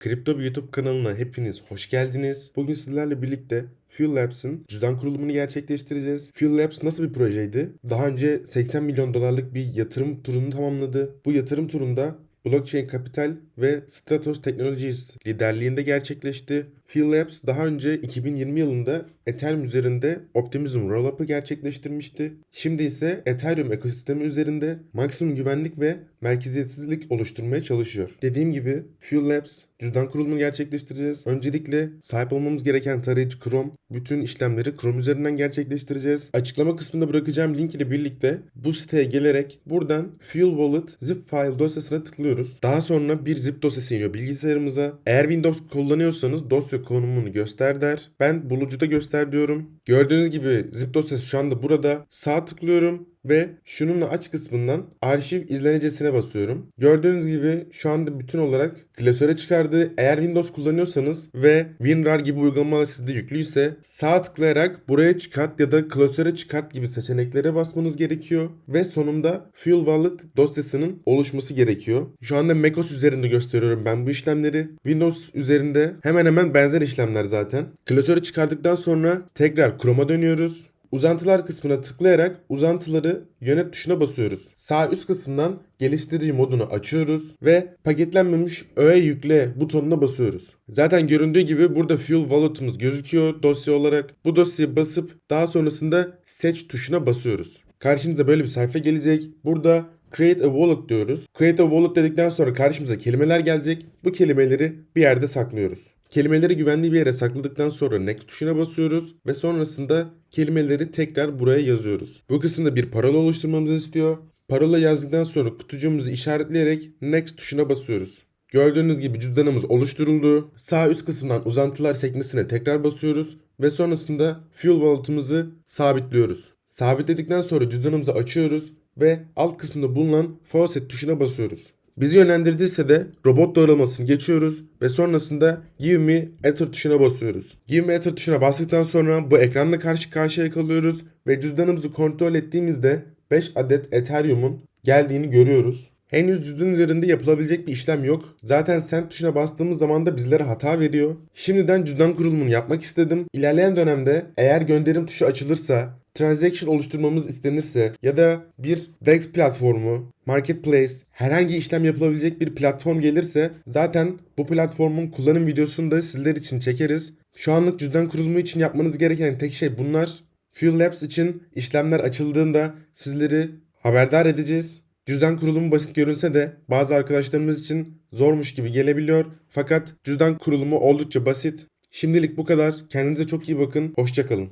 Kripto bir YouTube kanalına hepiniz hoş geldiniz. Bugün sizlerle birlikte Fuel Labs'ın cüzdan kurulumunu gerçekleştireceğiz. Fuel Labs nasıl bir projeydi? Daha önce 80 milyon dolarlık bir yatırım turunu tamamladı. Bu yatırım turunda Blockchain Capital ve Stratos Technologies liderliğinde gerçekleşti. Fuel Labs daha önce 2020 yılında Ethereum üzerinde Optimism Rollup'ı gerçekleştirmişti. Şimdi ise Ethereum ekosistemi üzerinde maksimum güvenlik ve merkeziyetsizlik oluşturmaya çalışıyor. Dediğim gibi Fuel Labs cüzdan kurulumunu gerçekleştireceğiz. Öncelikle sahip olmamız gereken tarayıcı Chrome. Bütün işlemleri Chrome üzerinden gerçekleştireceğiz. Açıklama kısmında bırakacağım link ile birlikte bu siteye gelerek buradan Fuel Wallet zip file dosyasına tıklıyoruz. Daha sonra bir zip dosyası iniyor bilgisayarımıza. Eğer Windows kullanıyorsanız dosya konumunu göster der. Ben bulucuda göster diyorum. Gördüğünüz gibi zip dosyası şu anda burada. Sağ tıklıyorum ve şununla aç kısmından arşiv izlenicesine basıyorum. Gördüğünüz gibi şu anda bütün olarak klasöre çıkardı. Eğer Windows kullanıyorsanız ve WinRAR gibi uygulamalar sizde yüklüyse sağ tıklayarak buraya çıkart ya da klasöre çıkart gibi seçeneklere basmanız gerekiyor. Ve sonunda Fuel Wallet dosyasının oluşması gerekiyor. Şu anda macOS üzerinde gösteriyorum ben bu işlemleri. Windows üzerinde hemen hemen benzer işlemler zaten. Klasörü çıkardıktan sonra tekrar Chrome'a dönüyoruz. Uzantılar kısmına tıklayarak uzantıları yönet tuşuna basıyoruz. Sağ üst kısımdan geliştirici modunu açıyoruz ve paketlenmemiş öğe yükle butonuna basıyoruz. Zaten göründüğü gibi burada Fuel Wallet'ımız gözüküyor dosya olarak. Bu dosyayı basıp daha sonrasında seç tuşuna basıyoruz. Karşınıza böyle bir sayfa gelecek. Burada Create a Wallet diyoruz. Create a Wallet dedikten sonra karşımıza kelimeler gelecek. Bu kelimeleri bir yerde saklıyoruz. Kelimeleri güvenli bir yere sakladıktan sonra Next tuşuna basıyoruz ve sonrasında kelimeleri tekrar buraya yazıyoruz. Bu kısımda bir parola oluşturmamızı istiyor. Parola yazdıktan sonra kutucuğumuzu işaretleyerek Next tuşuna basıyoruz. Gördüğünüz gibi cüzdanımız oluşturuldu. Sağ üst kısımdan uzantılar sekmesine tekrar basıyoruz ve sonrasında Fuel Wallet'ımızı sabitliyoruz. Sabitledikten sonra cüzdanımızı açıyoruz ve alt kısmında bulunan Faucet tuşuna basıyoruz. Bizi yönlendirdiyse de robot doğrulamasını geçiyoruz ve sonrasında Give me Ether tuşuna basıyoruz. Give me Ether tuşuna bastıktan sonra bu ekranla karşı karşıya kalıyoruz ve cüzdanımızı kontrol ettiğimizde 5 adet Ethereum'un geldiğini görüyoruz. Henüz cüzdan üzerinde yapılabilecek bir işlem yok. Zaten send tuşuna bastığımız zaman da bizlere hata veriyor. Şimdiden cüzdan kurulumunu yapmak istedim. İlerleyen dönemde eğer gönderim tuşu açılırsa transaction oluşturmamız istenirse ya da bir DEX platformu, marketplace, herhangi işlem yapılabilecek bir platform gelirse zaten bu platformun kullanım videosunu da sizler için çekeriz. Şu anlık cüzdan kurulumu için yapmanız gereken tek şey bunlar. Fuel Labs için işlemler açıldığında sizleri haberdar edeceğiz. Cüzdan kurulumu basit görünse de bazı arkadaşlarımız için zormuş gibi gelebiliyor. Fakat cüzdan kurulumu oldukça basit. Şimdilik bu kadar. Kendinize çok iyi bakın. Hoşçakalın.